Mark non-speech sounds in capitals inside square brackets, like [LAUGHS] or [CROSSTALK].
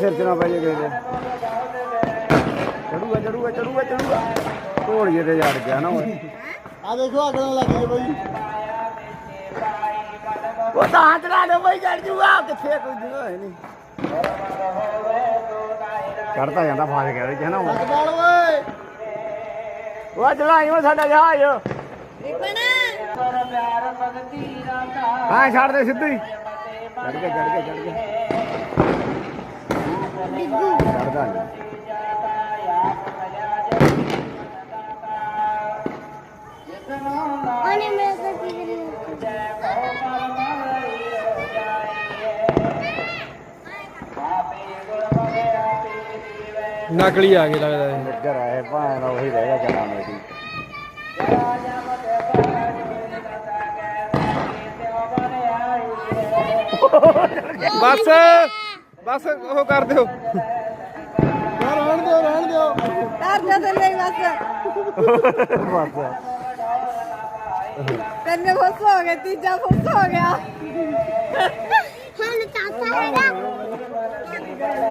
ਸਿਰ ਚ ਨਾ ਪੈ ਜੇ ਕਿਸੇ ਦੇ ਚੜੂਗਾ ਚੜੂਗਾ ਚੜੂਗਾ। ਚੜੂਗਾ ਢੋਲੀਏ ਤੇ ਜੜ ਗਿਆ ਨਾ ਓਏ ਆ ਦੇਖੋ ਅੱਗ ਨਾਲ ਲੱਗ ਗਈ ਬਈ। ਉਹ ਤਾਂ ਚੜਾ ਦੇ ਬਈ ਚੜ ਜੂਗਾ ਕਿੱਥੇ ਕੋਈ ਜਗ੍ਹਾ ਹੈ ਨਹੀਂ। ਚੜਦਾ ਜਾਂਦਾ ਫਾਸ ਗਿਆ ਵਿੱਚ ਹੈ ਨਾ ਅੱਗ ਬਾਲ ਓਏ। ਉਹ ਚੜਾਈ ਉਹ ਸਾਡਾ ਜਹਾਜ਼। ਹਾਂ ਛੱਡ ਦੇ ਸਿੱਧੂ। ਹੀ ਚੜ ਗਿਆ ਚੜ ਗਿਆ ਚੜ ਗਿਆ। नकली आ गई लगता है। निगर आए भाण वही रहेगा चला चलाने की बस। [LAUGHS] [LAUGHS] [LAUGHS] ਗਿਆ ਬਸ ਉਹ ਕਰ ਦਿਓ। ਰਹਿਣ ਦਿਓ ਰਹਿਣ ਦਿਓ। ਡਰ ਜਾ ਥੱਲੇ ਬਸ। ਬਸ। ਤਿੰਨ ਫੁੱਸ ਹੋ ਗਏ ਤੀਜਾ ਫੁੱਸ ਹੋ ਗਿਆ। ਹੁਣ ਹੈਗਾ